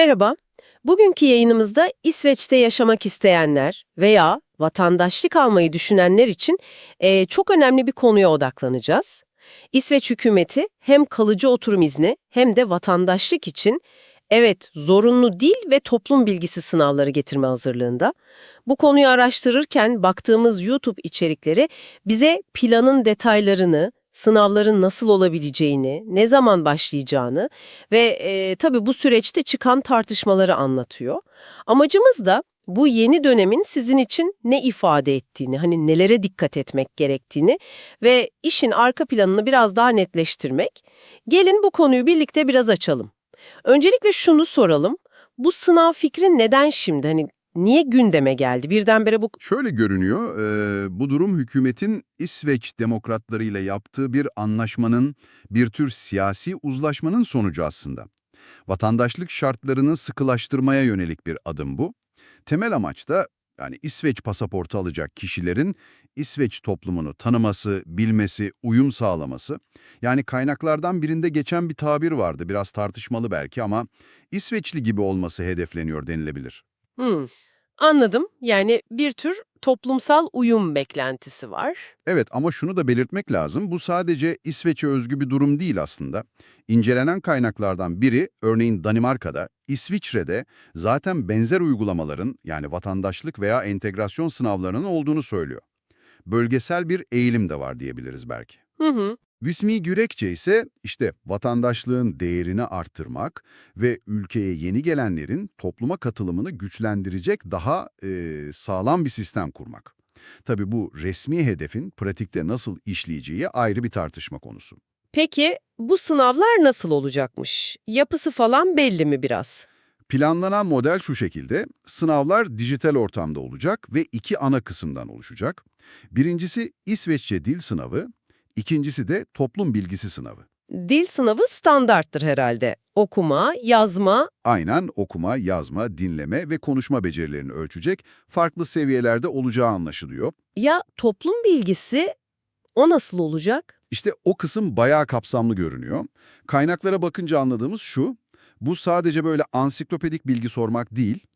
Merhaba. Bugünkü yayınımızda İsveç'te yaşamak isteyenler veya vatandaşlık almayı düşünenler için eee, çok önemli bir konuya odaklanacağız. İsveç hükümeti hem kalıcı oturum izni hem de vatandaşlık için evet zorunlu dil ve toplum bilgisi sınavları getirme hazırlığında. Bu konuyu araştırırken baktığımız YouTube içerikleri bize planın detaylarını, sınavların nasıl olabileceğini, ne zaman başlayacağını ve e, tabii bu süreçte çıkan tartışmaları anlatıyor. Amacımız da bu yeni dönemin sizin için ne ifade ettiğini, hani nelere dikkat etmek gerektiğini ve işin arka planını biraz daha netleştirmek. Gelin bu konuyu birlikte biraz açalım. Öncelikle şunu soralım. Bu sınav fikri neden şimdi? Hani niye gündeme geldi? Birdenbire bu Şöyle görünüyor, e, bu durum hükümetin İsveç demokratlarıyla yaptığı bir anlaşmanın, bir tür siyasi uzlaşmanın sonucu aslında. Vatandaşlık şartlarını sıkılaştırmaya yönelik bir adım bu. Temel amaç da yani İsveç pasaportu alacak kişilerin İsveç toplumunu tanıması, bilmesi, uyum sağlaması. Yani kaynaklardan birinde geçen bir tabir vardı, biraz tartışmalı belki ama İsveçli gibi olması hedefleniyor denilebilir. Hmm, anladım. Yani bir tür toplumsal uyum beklentisi var. Evet ama şunu da belirtmek lazım. Bu sadece İsveç'e özgü bir durum değil aslında. İncelenen kaynaklardan biri, örneğin Danimarka'da, İsviçre'de zaten benzer uygulamaların yani vatandaşlık veya entegrasyon sınavlarının olduğunu söylüyor. Bölgesel bir eğilim de var diyebiliriz belki. Hı hı. Vismi Gürekçe ise işte vatandaşlığın değerini arttırmak ve ülkeye yeni gelenlerin topluma katılımını güçlendirecek daha e, sağlam bir sistem kurmak. Tabii bu resmi hedefin pratikte nasıl işleyeceği ayrı bir tartışma konusu. Peki bu sınavlar nasıl olacakmış? Yapısı falan belli mi biraz? Planlanan model şu şekilde, sınavlar dijital ortamda olacak ve iki ana kısımdan oluşacak. Birincisi İsveççe dil sınavı, ikincisi de toplum bilgisi sınavı. Dil sınavı standarttır herhalde. Okuma, yazma, Aynen okuma, yazma, dinleme ve konuşma becerilerini ölçecek farklı seviyelerde olacağı anlaşılıyor. ya toplum bilgisi o nasıl olacak? İşte o kısım bayağı kapsamlı görünüyor. Kaynaklara bakınca anladığımız şu, bu sadece böyle ansiklopedik bilgi sormak değil,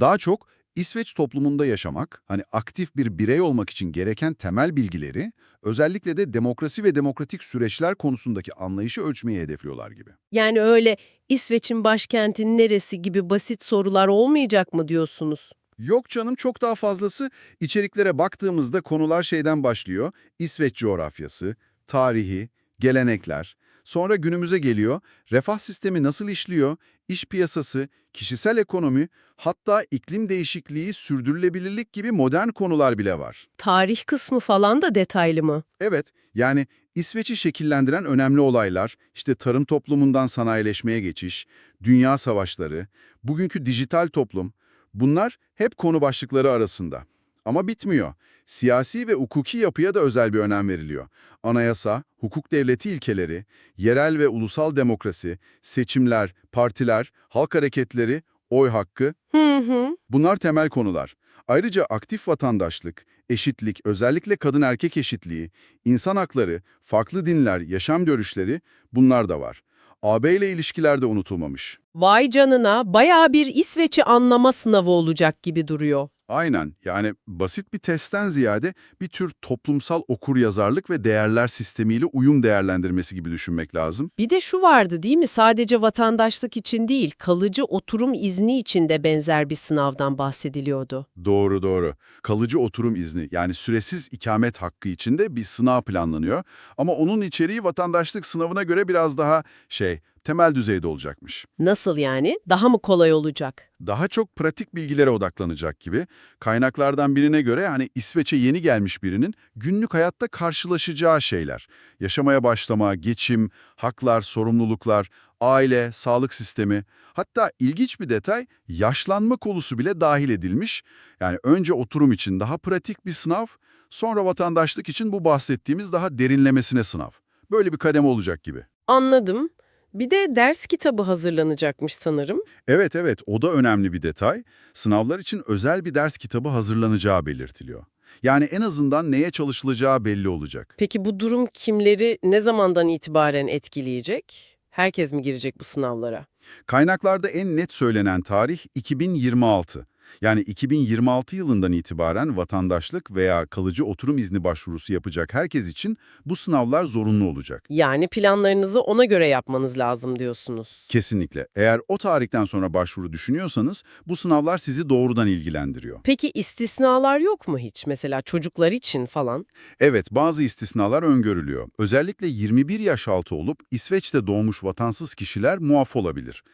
daha çok İsveç toplumunda yaşamak, hani aktif bir birey olmak için gereken temel bilgileri, özellikle de demokrasi ve demokratik süreçler konusundaki anlayışı ölçmeyi hedefliyorlar gibi. Yani öyle İsveç'in başkenti neresi gibi basit sorular olmayacak mı diyorsunuz? Yok canım çok daha fazlası. İçeriklere baktığımızda konular şeyden başlıyor. İsveç coğrafyası, tarihi, gelenekler. Sonra günümüze geliyor. Refah sistemi nasıl işliyor? İş piyasası, kişisel ekonomi, hatta iklim değişikliği, sürdürülebilirlik gibi modern konular bile var. Tarih kısmı falan da detaylı mı? Evet, yani İsveç'i şekillendiren önemli olaylar, işte tarım toplumundan sanayileşmeye geçiş, dünya savaşları, bugünkü dijital toplum, bunlar hep konu başlıkları arasında. Ama bitmiyor. Siyasi ve hukuki yapıya da özel bir önem veriliyor. Anayasa, hukuk devleti ilkeleri, yerel ve ulusal demokrasi, seçimler, partiler, halk hareketleri, oy hakkı, Hı hı. Bunlar temel konular. Ayrıca aktif vatandaşlık, eşitlik, özellikle kadın-erkek eşitliği, insan hakları, farklı dinler, yaşam görüşleri bunlar da var. AB ile ilişkiler de unutulmamış. Vay canına bayağı bir İsveç'i anlama sınavı olacak gibi duruyor. Aynen yani basit bir testten ziyade bir tür toplumsal okuryazarlık ve değerler sistemiyle uyum değerlendirmesi gibi düşünmek lazım. Bir de şu vardı değil mi? Sadece vatandaşlık için değil, kalıcı oturum izni için de benzer bir sınavdan bahsediliyordu. Doğru doğru. Kalıcı oturum izni yani süresiz ikamet hakkı içinde bir sınav planlanıyor. Ama onun içeriği vatandaşlık sınavına göre biraz daha şey temel düzeyde olacakmış. Nasıl yani? Daha mı kolay olacak? Daha çok pratik bilgilere odaklanacak gibi. Kaynaklardan birine göre hani İsveç'e yeni gelmiş birinin günlük hayatta karşılaşacağı şeyler. Yaşamaya başlama, geçim, haklar, sorumluluklar, aile, sağlık sistemi. Hatta ilginç bir detay yaşlanma konusu bile dahil edilmiş. Yani önce oturum için daha pratik bir sınav, sonra vatandaşlık için bu bahsettiğimiz daha derinlemesine sınav. Böyle bir kademe olacak gibi. Anladım. Bir de ders kitabı hazırlanacakmış sanırım. Evet evet o da önemli bir detay. Sınavlar için özel bir ders kitabı hazırlanacağı belirtiliyor. Yani en azından neye çalışılacağı belli olacak. Peki bu durum kimleri ne zamandan itibaren etkileyecek? Herkes mi girecek bu sınavlara? Kaynaklarda en net söylenen tarih 2026. Yani 2026 yılından itibaren vatandaşlık veya kalıcı oturum izni başvurusu yapacak herkes için bu sınavlar zorunlu olacak. Yani planlarınızı ona göre yapmanız lazım diyorsunuz. Kesinlikle. Eğer o tarihten sonra başvuru düşünüyorsanız bu sınavlar sizi doğrudan ilgilendiriyor. Peki istisnalar yok mu hiç? Mesela çocuklar için falan. Evet, bazı istisnalar öngörülüyor. Özellikle 21 yaş altı olup İsveç'te doğmuş vatansız kişiler muaf olabilir.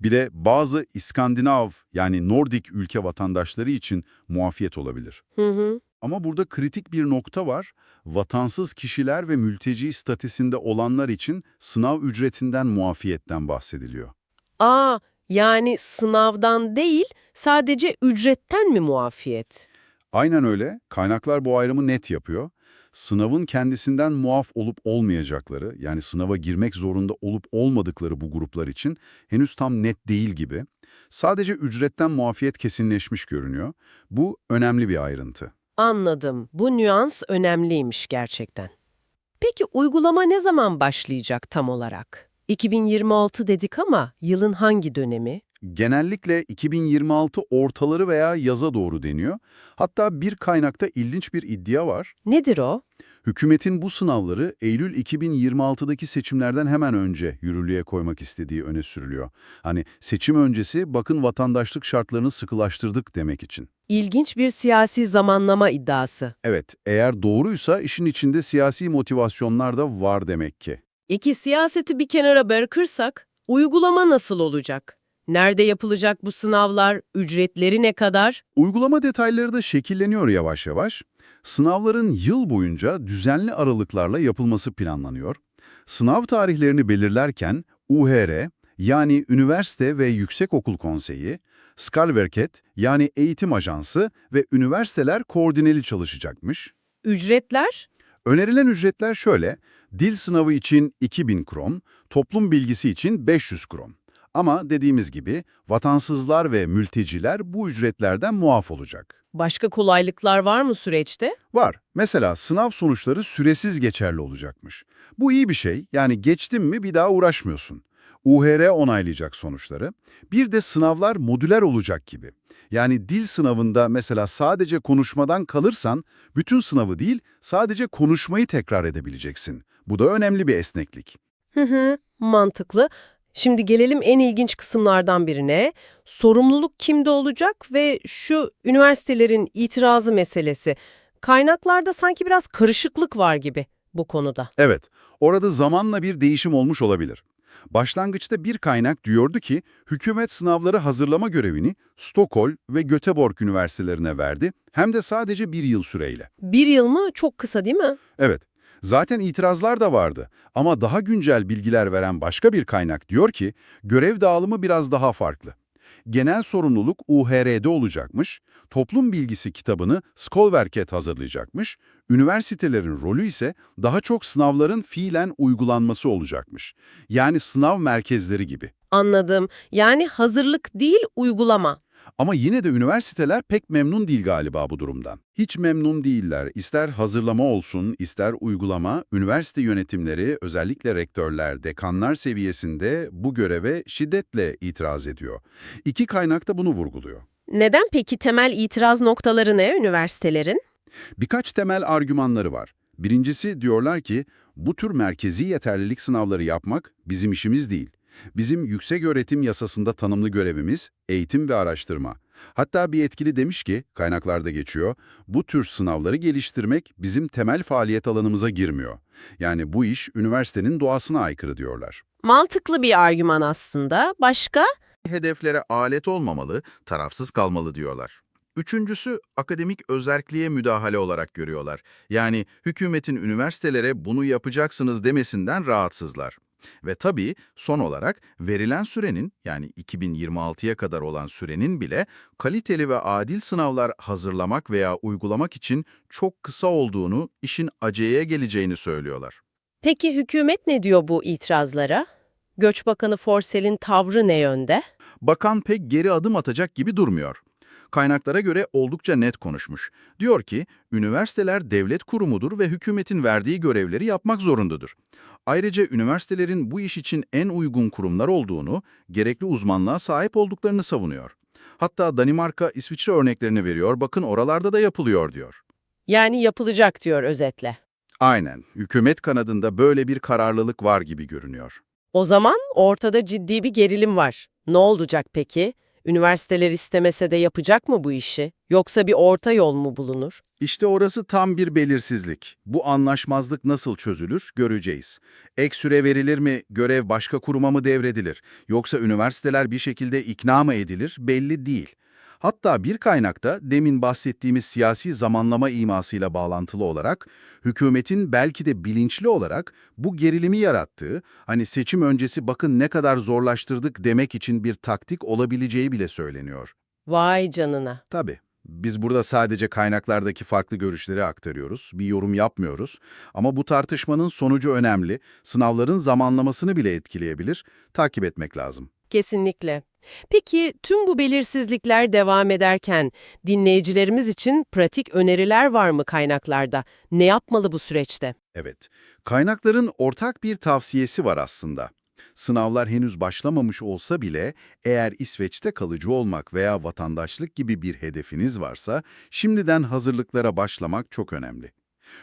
Bile bazı İskandinav yani Nordik ülke vatandaşları için muafiyet olabilir. Hı hı. Ama burada kritik bir nokta var. Vatansız kişiler ve mülteci statüsünde olanlar için sınav ücretinden muafiyetten bahsediliyor. Aa, yani sınavdan değil, sadece ücretten mi muafiyet? Aynen öyle. Kaynaklar bu ayrımı net yapıyor. Sınavın kendisinden muaf olup olmayacakları, yani sınava girmek zorunda olup olmadıkları bu gruplar için henüz tam net değil gibi. Sadece ücretten muafiyet kesinleşmiş görünüyor. Bu önemli bir ayrıntı. Anladım. Bu nüans önemliymiş gerçekten. Peki uygulama ne zaman başlayacak tam olarak? 2026 dedik ama yılın hangi dönemi? Genellikle 2026 ortaları veya yaza doğru deniyor. Hatta bir kaynakta ilginç bir iddia var. Nedir o? Hükümetin bu sınavları Eylül 2026'daki seçimlerden hemen önce yürürlüğe koymak istediği öne sürülüyor. Hani seçim öncesi bakın vatandaşlık şartlarını sıkılaştırdık demek için. İlginç bir siyasi zamanlama iddiası. Evet, eğer doğruysa işin içinde siyasi motivasyonlar da var demek ki. İki siyaseti bir kenara bırakırsak, uygulama nasıl olacak? Nerede yapılacak bu sınavlar? Ücretleri ne kadar? Uygulama detayları da şekilleniyor yavaş yavaş. Sınavların yıl boyunca düzenli aralıklarla yapılması planlanıyor. Sınav tarihlerini belirlerken UHR yani Üniversite ve Yüksekokul Konseyi, Skalverket yani Eğitim Ajansı ve üniversiteler koordineli çalışacakmış. Ücretler? Önerilen ücretler şöyle, dil sınavı için 2000 kron, toplum bilgisi için 500 kron. Ama dediğimiz gibi vatansızlar ve mülteciler bu ücretlerden muaf olacak. Başka kolaylıklar var mı süreçte? Var. Mesela sınav sonuçları süresiz geçerli olacakmış. Bu iyi bir şey. Yani geçtin mi bir daha uğraşmıyorsun. UHR onaylayacak sonuçları. Bir de sınavlar modüler olacak gibi. Yani dil sınavında mesela sadece konuşmadan kalırsan bütün sınavı değil sadece konuşmayı tekrar edebileceksin. Bu da önemli bir esneklik. Hı hı, mantıklı. Şimdi gelelim en ilginç kısımlardan birine. Sorumluluk kimde olacak ve şu üniversitelerin itirazı meselesi. Kaynaklarda sanki biraz karışıklık var gibi bu konuda. Evet, orada zamanla bir değişim olmuş olabilir. Başlangıçta bir kaynak diyordu ki, hükümet sınavları hazırlama görevini Stockholm ve Göteborg üniversitelerine verdi, hem de sadece bir yıl süreyle. Bir yıl mı? Çok kısa değil mi? Evet, zaten itirazlar da vardı ama daha güncel bilgiler veren başka bir kaynak diyor ki, görev dağılımı biraz daha farklı. Genel sorumluluk UHR'de olacakmış, toplum bilgisi kitabını Skolverket hazırlayacakmış, üniversitelerin rolü ise daha çok sınavların fiilen uygulanması olacakmış. Yani sınav merkezleri gibi. Anladım. Yani hazırlık değil, uygulama. Ama yine de üniversiteler pek memnun değil galiba bu durumdan. Hiç memnun değiller. İster hazırlama olsun, ister uygulama, üniversite yönetimleri, özellikle rektörler, dekanlar seviyesinde bu göreve şiddetle itiraz ediyor. İki kaynak da bunu vurguluyor. Neden peki temel itiraz noktaları ne üniversitelerin? Birkaç temel argümanları var. Birincisi diyorlar ki, bu tür merkezi yeterlilik sınavları yapmak bizim işimiz değil. Bizim yüksek öğretim yasasında tanımlı görevimiz eğitim ve araştırma. Hatta bir etkili demiş ki, kaynaklarda geçiyor, bu tür sınavları geliştirmek bizim temel faaliyet alanımıza girmiyor. Yani bu iş üniversitenin doğasına aykırı diyorlar. Mantıklı bir argüman aslında. Başka? hedeflere alet olmamalı, tarafsız kalmalı diyorlar. Üçüncüsü, akademik özerkliğe müdahale olarak görüyorlar. Yani hükümetin üniversitelere bunu yapacaksınız demesinden rahatsızlar. Ve tabii son olarak verilen sürenin yani 2026'ya kadar olan sürenin bile kaliteli ve adil sınavlar hazırlamak veya uygulamak için çok kısa olduğunu, işin aceye geleceğini söylüyorlar. Peki hükümet ne diyor bu itirazlara? Göç Bakanı Forsel'in tavrı ne yönde? Bakan pek geri adım atacak gibi durmuyor. Kaynaklara göre oldukça net konuşmuş. Diyor ki, üniversiteler devlet kurumudur ve hükümetin verdiği görevleri yapmak zorundadır. Ayrıca üniversitelerin bu iş için en uygun kurumlar olduğunu, gerekli uzmanlığa sahip olduklarını savunuyor. Hatta Danimarka, İsviçre örneklerini veriyor, bakın oralarda da yapılıyor diyor. Yani yapılacak diyor özetle. Aynen, hükümet kanadında böyle bir kararlılık var gibi görünüyor. O zaman ortada ciddi bir gerilim var. Ne olacak peki? Üniversiteler istemese de yapacak mı bu işi? Yoksa bir orta yol mu bulunur? İşte orası tam bir belirsizlik. Bu anlaşmazlık nasıl çözülür göreceğiz. Ek süre verilir mi, görev başka kuruma mı devredilir? Yoksa üniversiteler bir şekilde ikna mı edilir belli değil. Hatta bir kaynakta demin bahsettiğimiz siyasi zamanlama imasıyla bağlantılı olarak hükümetin belki de bilinçli olarak bu gerilimi yarattığı, hani seçim öncesi bakın ne kadar zorlaştırdık demek için bir taktik olabileceği bile söyleniyor. Vay canına. Tabii. Biz burada sadece kaynaklardaki farklı görüşleri aktarıyoruz, bir yorum yapmıyoruz. Ama bu tartışmanın sonucu önemli, sınavların zamanlamasını bile etkileyebilir, takip etmek lazım. Kesinlikle. Peki tüm bu belirsizlikler devam ederken dinleyicilerimiz için pratik öneriler var mı kaynaklarda? Ne yapmalı bu süreçte? Evet, kaynakların ortak bir tavsiyesi var aslında. Sınavlar henüz başlamamış olsa bile eğer İsveç'te kalıcı olmak veya vatandaşlık gibi bir hedefiniz varsa şimdiden hazırlıklara başlamak çok önemli.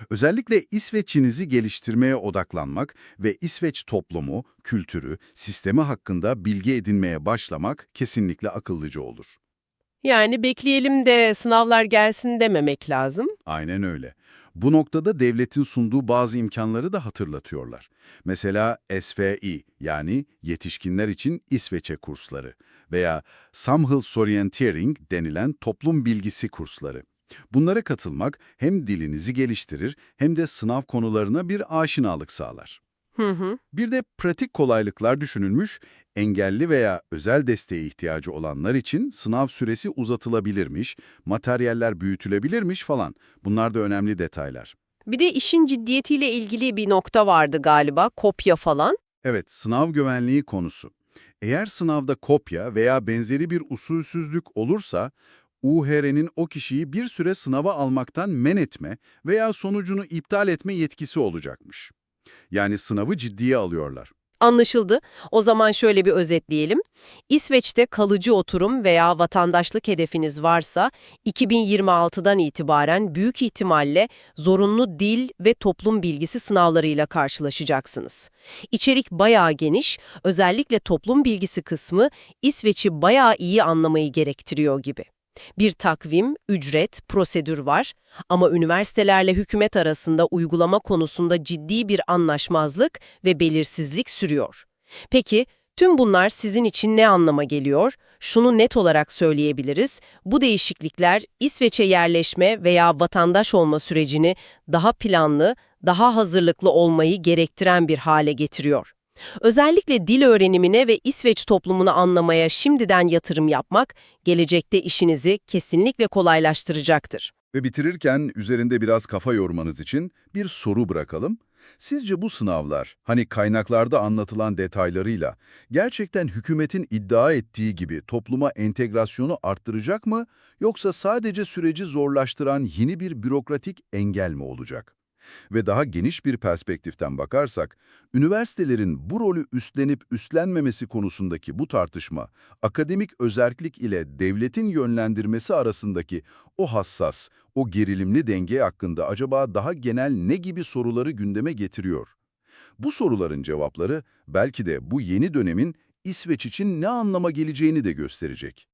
Özellikle İsveç'inizi geliştirmeye odaklanmak ve İsveç toplumu, kültürü, sistemi hakkında bilgi edinmeye başlamak kesinlikle akıllıca olur. Yani bekleyelim de sınavlar gelsin dememek lazım. Aynen öyle. Bu noktada devletin sunduğu bazı imkanları da hatırlatıyorlar. Mesela SFI yani yetişkinler için İsveç'e kursları veya Samhällsorientering denilen toplum bilgisi kursları. Bunlara katılmak hem dilinizi geliştirir hem de sınav konularına bir aşinalık sağlar. Hı hı. Bir de pratik kolaylıklar düşünülmüş, engelli veya özel desteğe ihtiyacı olanlar için sınav süresi uzatılabilirmiş, materyaller büyütülebilirmiş falan. Bunlar da önemli detaylar. Bir de işin ciddiyetiyle ilgili bir nokta vardı galiba, kopya falan. Evet, sınav güvenliği konusu. Eğer sınavda kopya veya benzeri bir usulsüzlük olursa, UHR'nin o kişiyi bir süre sınava almaktan men etme veya sonucunu iptal etme yetkisi olacakmış. Yani sınavı ciddiye alıyorlar. Anlaşıldı. O zaman şöyle bir özetleyelim. İsveç'te kalıcı oturum veya vatandaşlık hedefiniz varsa 2026'dan itibaren büyük ihtimalle zorunlu dil ve toplum bilgisi sınavlarıyla karşılaşacaksınız. İçerik bayağı geniş, özellikle toplum bilgisi kısmı İsveç'i bayağı iyi anlamayı gerektiriyor gibi. Bir takvim, ücret, prosedür var ama üniversitelerle hükümet arasında uygulama konusunda ciddi bir anlaşmazlık ve belirsizlik sürüyor. Peki, tüm bunlar sizin için ne anlama geliyor? Şunu net olarak söyleyebiliriz, bu değişiklikler İsveç'e yerleşme veya vatandaş olma sürecini daha planlı, daha hazırlıklı olmayı gerektiren bir hale getiriyor. Özellikle dil öğrenimine ve İsveç toplumunu anlamaya şimdiden yatırım yapmak, gelecekte işinizi kesinlikle kolaylaştıracaktır. Ve bitirirken üzerinde biraz kafa yormanız için bir soru bırakalım. Sizce bu sınavlar, hani kaynaklarda anlatılan detaylarıyla, gerçekten hükümetin iddia ettiği gibi topluma entegrasyonu arttıracak mı, yoksa sadece süreci zorlaştıran yeni bir bürokratik engel mi olacak? Ve daha geniş bir perspektiften bakarsak, üniversitelerin bu rolü üstlenip üstlenmemesi konusundaki bu tartışma, akademik özerklik ile devletin yönlendirmesi arasındaki o hassas, o gerilimli denge hakkında acaba daha genel ne gibi soruları gündeme getiriyor? Bu soruların cevapları belki de bu yeni dönemin İsveç için ne anlama geleceğini de gösterecek.